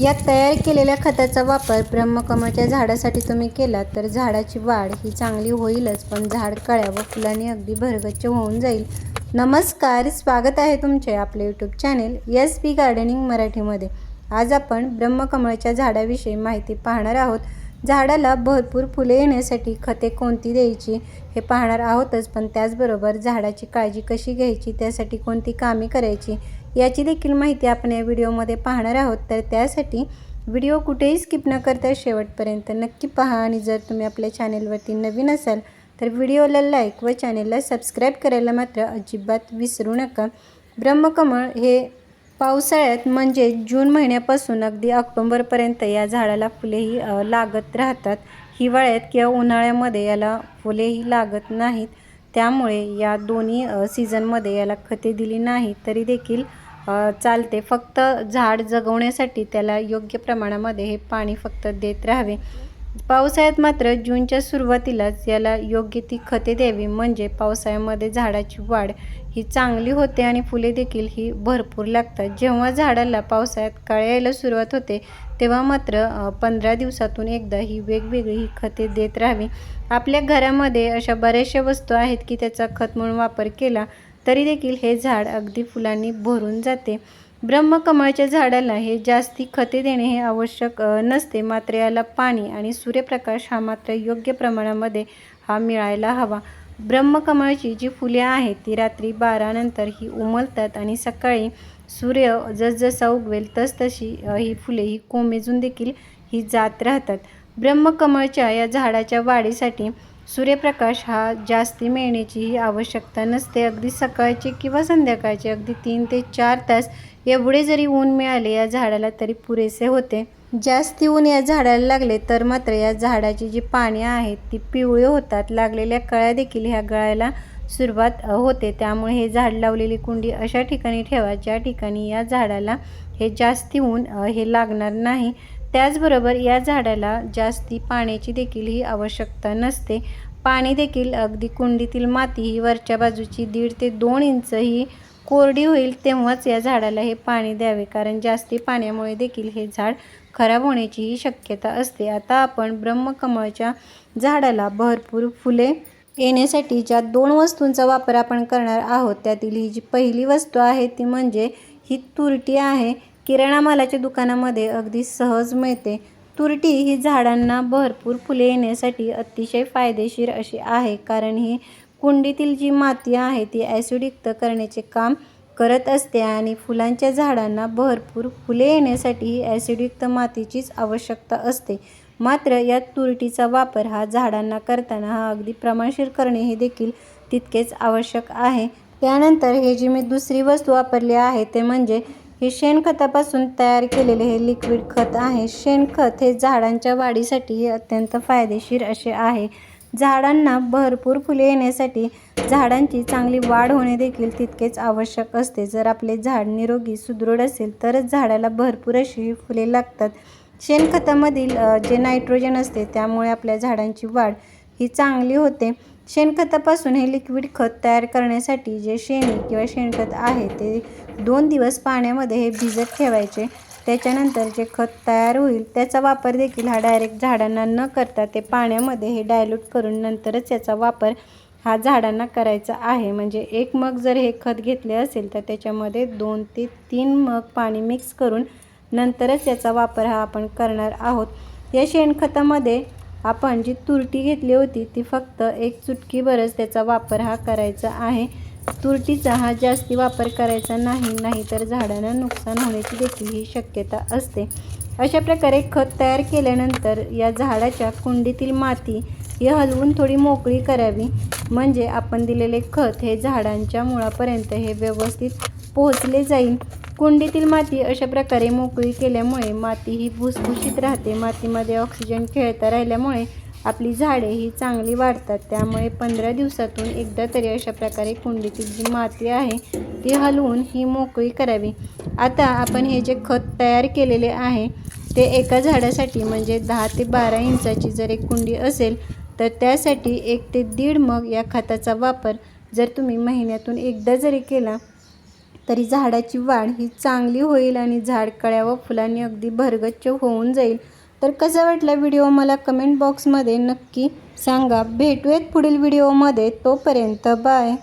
या तयार केलेल्या खताचा वापर ब्रह्मकमळच्या झाडासाठी तुम्ही केला तर झाडाची वाढ ही चांगली होईलच पण झाड कळ्या व फुलांनी अगदी भरगच्च होऊन जाईल. नमस्कार स्वागत आहे तुमचे आपले YouTube channel S B gardening मराठीमध्ये. आज आपण ब्रह्मकमळच्या झाडाविषयी माहिती पाहणार आहोत. झाडाला भरपूर फुले येण्यासाठी खते कोणती द्यायची हे पाहणार आहोतच पण त्याचबरोबर झाडाची काळजी कशी घ्यायची त्यासाठी कोणती कामे करायची याची देखील माहिती आपण या व्हिडिओमध्ये पाहणार आहोत. तर त्यासाठी व्हिडिओ कुठेही स्किप न करता शेवटपर्यंत नक्की पहा आणि जर तुम्ही आपल्या चॅनेलवरती नवीन असाल तर व्हिडिओला लाईक व चॅनेलला सबस्क्राईब करायला मात्र अजिबात विसरू नका. ब्रह्मकमळ हे पावसाळ्यात म्हणजे जून महिन्यापासून अगदी ऑक्टोंबरपर्यंत या झाडाला फुलेही लागत राहतात. हिवाळ्यात किंवा उन्हाळ्यामध्ये याला फुलेही लागत नाहीत. त्यामुळे या दोन्ही सीझनमध्ये याला खते दिली नाही तरी देखील चालते. फक्त झाड जगवण्यासाठी त्याला योग्य प्रमाणामध्ये हे पाणी फक्त देत राहावे. पावसाळ्यात मात्र जूनच्या सुरुवातीलाच याला योग्य ती खते द्यावी. म्हणजे पावसाळ्यामध्ये झाडाची वाढ ही चांगली होते आणि फुले देखील ही भरपूर लागतात. जेव्हा झाडाला पावसाळ्यात कळ्या यायला सुरुवात होते तेव्हा मात्र पंधरा दिवसातून एकदा ही वेगवेगळी ही खते देत राहावी. आपल्या घरामध्ये अशा बऱ्याचशा वस्तू आहेत की त्याचा खत म्हणून वापर केला तरी देखील हे झाड अगदी फुलांनी भरून जाते. ब्रह्मकमळच्या झाडाला हे जास्ती खते देणे हे आवश्यक नसते. मात्र याला पाणी आणि सूर्यप्रकाश हा मात्र योग्य प्रमाणामध्ये हा मिळायला हवा. ब्रह्मकमळची जी फुले आहेत ती रात्री बारानंतर ही उमलतात आणि सकाळी सूर्य जसजसा उगवेल तसतशी ही फुले ही कोमेजून देखील ही जात राहतात. ब्रह्मकमळच्या या झाडाच्या वाढीसाठी सूर्यप्रकाश हा जास्ती मिळण्याचीही आवश्यकता नसते. अगदी सकाळचे किंवा संध्याकाळचे अगदी तीन ते चार तास एवढे जरी ऊन मिळाले या झाडाला तरी पुरेसे होते. जास्ती ऊन या झाडाला लागले तर मात्र या झाडाची जी पाने आहेत ती पिवळी होतात. लागलेल्या कळ्या देखील ह्या गळायला सुरुवात होते. त्यामुळे हे झाड लावलेली कुंडी अशा ठिकाणी ठेवा ज्या ठिकाणी या झाडाला हे जास्ती ऊन हे लागणार नाही. त्याचबरोबर या झाडाला जास्ती पाण्याची देखील ही आवश्यकता नसते. पाणी देखील अगदी कुंडीतील माती ही वरच्या बाजूची दीड ते दोन इंच ही कोरडी होईल तेव्हाच या झाडाला हे पाणी द्यावे. कारण जास्ती पाण्यामुळे देखील हे झाड खराब होण्याचीही शक्यता असते. आता आपण ब्रह्मकमळच्या झाडाला भरपूर फुले येण्यासाठी ज्या दोन वस्तूंचा वापर आपण करणार आहोत त्यातील ही जी पहिली वस्तू आहे ती म्हणजे ही तुरटी आहे. किराणा मालाच्या दुकानामध्ये अगदी सहज मिळते. तुरटी ही झाडांना भरपूर फुले येण्यासाठी अतिशय फायदेशीर अशी आहे कारण ही कुंडीतील जी माती आहे ती ॲसिडयुक्त करण्याचे काम करत असते आणि फुलांच्या झाडांना भरपूर फुले येण्यासाठी ही ॲसिडयुक्त मातीचीच आवश्यकता असते. मात्र या तुरटीचा वापर हा झाडांना करताना हा अगदी प्रमाणशीर करणे हे देखील तितकेच आवश्यक आहे. त्यानंतर हे जी मी दुसरी वस्तू वापरली आहे ते म्हणजे हे शेणखतापासून तयार केलेले हे लिक्विड खत आहे. शेणखत हे झाडांच्या वाढीसाठी अत्यंत फायदेशीर असे आहे. झाडांना भरपूर फुले येण्यासाठी झाडांची चांगली वाढ होणे देखील तितकेच आवश्यक असते. जर आपले झाड निरोगी सुदृढ असेल तरच झाडाला भरपूर अशी फुले लागतात. शेणखतामधील जे नायट्रोजन असते त्यामुळे आपल्या झाडांची वाढ ही चांगली होते. शेणखतापासून हे लिक्विड खत तयार करण्यासाठी जे शेणी किंवा शेणखत आहे ते दोन दिवस पाण्यामध्ये हे भिजत ठेवायचे. त्याच्यानंतर जे खत तयार होईल त्याचा वापर देखील हा डायरेक्ट झाडांना न करता ते पाण्यामध्ये हे डायल्यूट करून नंतरच याचा वापर हा झाडांना करायचा आहे. म्हणजे एक मग जर हे खत घेतले असेल तर त्याच्यामध्ये दोन ते तीन मग पाणी मिक्स करून नंतरच याचा वापर हा आपण करणार आहोत. या शेणखतामध्ये आपण जी तुरटी घेतली होती ती फक्त एक चुटकीभरच त्याचा वापर हा करायचा आहे. तुरटीचा हा जास्ती वापर करायचा नाही नाही तर झाडांना नुकसान होण्याची देखील ही शक्यता असते. अशा प्रकारे खत तयार केल्यानंतर या झाडाच्या कुंडीतील माती ही हलवून थोडी मोकळी करावी. म्हणजे आपण दिलेले खत हे झाडांच्या मुळापर्यंत हे व्यवस्थित पोहोचले जाईल. कुंडीतील माती अशा प्रकारे मोकळी केल्यामुळे माती ही भुसभुशीत राहते. मातीमध्ये ऑक्सिजन खेळता राहिल्यामुळे आपली झाडे ही चांगली वाढतात. त्यामुळे पंधरा दिवसातून एकदा तरी अशा प्रकारे कुंडीतील जी माती आहे ती हलवून ही मोकळी करावी. आता आपण हे जे खत तयार केलेले आहे ते एका झाडासाठी म्हणजे दहा ते बारा इंचाची जर एक कुंडी असेल तर त्यासाठी एक ते दीड मग या खताचा वापर जर तुम्ही महिन्यातून एकदा जरी केला तरी झाडाची वाढ ही चांगली होईल आणि झाड कळ्या व फुलांनी अगदी भरगच्च होऊन जाईल. तर कसा वाटला व्हिडिओ मला कमेंट बॉक्समध्ये नक्की सांगा. भेटूयात पुढील व्हिडिओमध्ये. तोपर्यंत बाय.